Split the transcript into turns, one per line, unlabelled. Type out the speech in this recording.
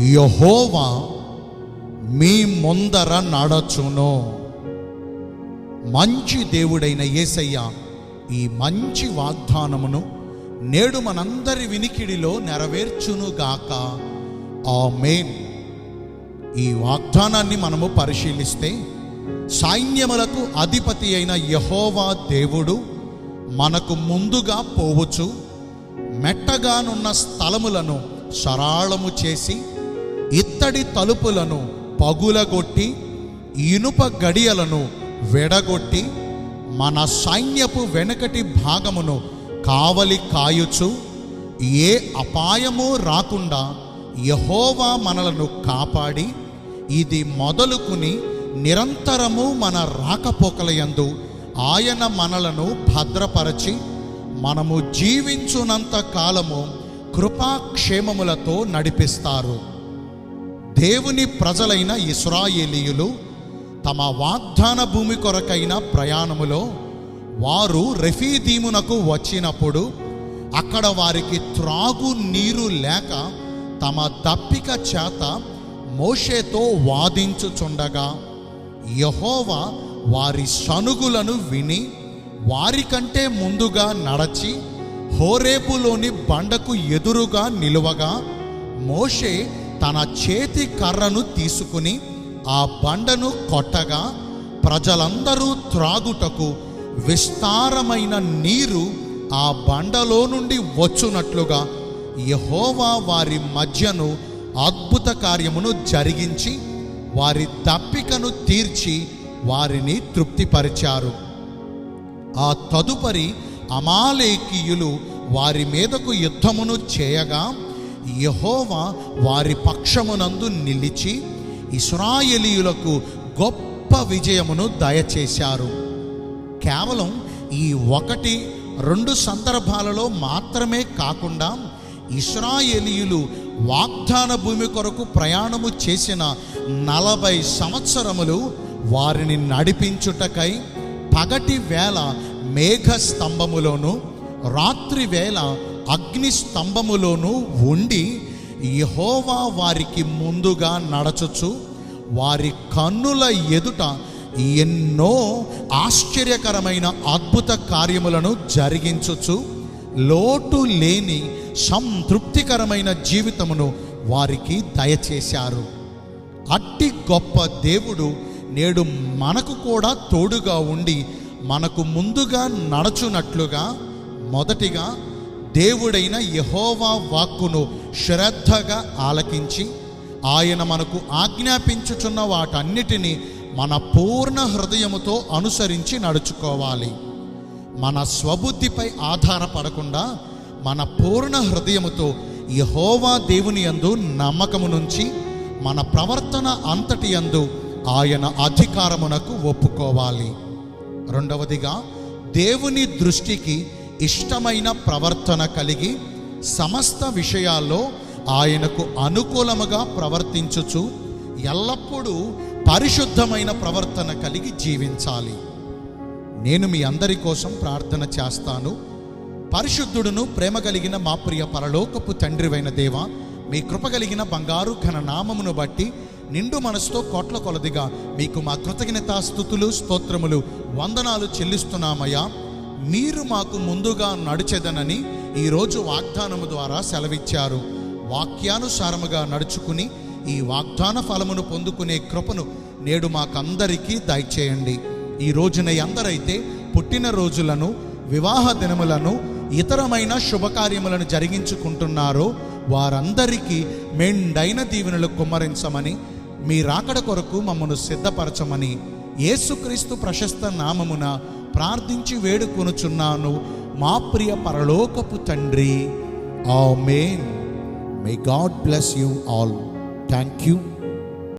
యహోవా మీ ముందర నడచును. మంచి దేవుడైన యేసయ్య ఈ మంచి వాగ్దానమును నేడు మనందరి వినికిడిలో నెరవేర్చునుగాక ఆమేన్. ఈ వాగ్దానాన్ని మనము పరిశీలిస్తే సైన్యములకు అధిపతి అయిన యహోవా దేవుడు మనకు ముందుగా పోవచ్చు మెట్టగానున్న స్థలములను సరాళము చేసి ఇత్తడి తలుపులను పగులగొట్టి ఇనుప గడియలను వెడగొట్టి మన సైన్యపు వెనకటి భాగమును కావలి కాయుచు. ఏ అపాయము రాకుండా యహోవా మనలను కాపాడి ఇది మొదలుకుని నిరంతరము మన రాకపోకలయందు ఆయన మనలను భద్రపరచి మనము జీవించునంత కాలము కృపాక్షేమములతో నడిపిస్తారు. దేవుని ప్రజలైన ఇస్రాయేలీయులు తమ వాగ్దాన భూమి కొరకైన ప్రయాణములో వారు రెఫీదీమునకు వచ్చినప్పుడు అక్కడ వారికి త్రాగు నీరు లేక తమ దప్పిక చేత మోషేతో వాదించుచుండగా యహోవా వారి సనుగులను విని వారికంటే ముందుగా నడచి హోరేపులోని బండకు ఎదురుగా నిలువగా మోషే తన చేతి కర్రను తీసుకుని ఆ బండను కొట్టగా ప్రజలందరూ త్రాగుటకు విస్తారమైన నీరు ఆ బండలో నుండి వచ్చునట్లుగా యహోవా వారి మధ్యను అద్భుత కార్యమును జరిగించి వారి తప్పికను తీర్చి వారిని తృప్తిపరిచారు. ఆ తదుపరి అమాలేకీయులు వారి మీదకు యుద్ధమును చేయగా యహోవా వారి పక్షమునందు నిలిచి ఇస్రాయేలీయులకు గొప్ప విజయమును దయచేశారు. కేవలం ఈ ఒకటి రెండు సందర్భాలలో మాత్రమే కాకుండా ఇస్రాయేలీయులు వాగ్దాన భూమి కొరకు ప్రయాణము చేసిన నలభై సంవత్సరములు వారిని నడిపించుటకై పగటి వేళ మేఘ స్తంభములోను రాత్రి వేళ అగ్ని స్తంభములోను ఉండి యహోవా వారికి ముందుగా నడచొచ్చు వారి కన్నుల ఎదుట ఎన్నో ఆశ్చర్యకరమైన అద్భుత కార్యములను జరిగించొచ్చు లోటు లేని సంతృప్తికరమైన జీవితమును వారికి దయచేశారు. అట్టి గొప్ప దేవుడు నేడు మనకు కూడా తోడుగా ఉండి మనకు ముందుగా నడచునట్లుగా మొదటిగా దేవుడైన యహోవా వాక్కును శ్రద్ధగా ఆలకించి ఆయన మనకు ఆజ్ఞాపించుచున్న వాటన్నిటినీ మన పూర్ణ హృదయముతో అనుసరించి నడుచుకోవాలి. మన స్వబుద్ధిపై ఆధారపడకుండా మన పూర్ణ హృదయముతో యహోవా దేవుని యందు నమ్మకము నుంచి మన ప్రవర్తన అంతటి యందు ఆయన అధికారమునకు ఒప్పుకోవాలి. రెండవదిగా దేవుని దృష్టికి ఇష్టమైన ప్రవర్తన కలిగి సమస్త విషయాల్లో ఆయనకు అనుకూలముగా ప్రవర్తించుచు ఎల్లప్పుడూ పరిశుద్ధమైన ప్రవర్తన కలిగి జీవించాలి. నేను మీ అందరి కోసం ప్రార్థన చేస్తాను. పరిశుద్ధుడును ప్రేమ కలిగిన మా ప్రియ పరలోకపు తండ్రివైన దేవ మీ కృప కలిగిన బంగారు ఘన నామమును బట్టి నిండు మనసుతో కోట్ల కొలదిగా మీకు మా కృతజ్ఞతాస్థుతులు స్తోత్రములు వందనాలు చెల్లిస్తున్నామయ్యా. మీరు మాకు ముందుగా నడిచెదనని ఈరోజు వాగ్దానము ద్వారా సెలవిచ్చారు. వాక్యానుసారముగా నడుచుకుని ఈ వాగ్దాన ఫలమును పొందుకునే కృపను నేడు మాకందరికీ దయచేయండి. ఈ రోజున ఎందరైతే పుట్టినరోజులను వివాహ దినములను ఇతరమైన శుభకార్యములను జరిగించుకుంటున్నారో వారందరికీ మెండైన దీవెనలు కుమ్మరించమని మీ రాకడ కొరకు మమ్మను సిద్ధపరచమని యేసుక్రీస్తు ప్రశస్త నామమున ప్రార్థించి వేడుకొనుచున్నాను. మా ప్రియ పరలోకపు తండ్రి. ఆ may God bless you all thank you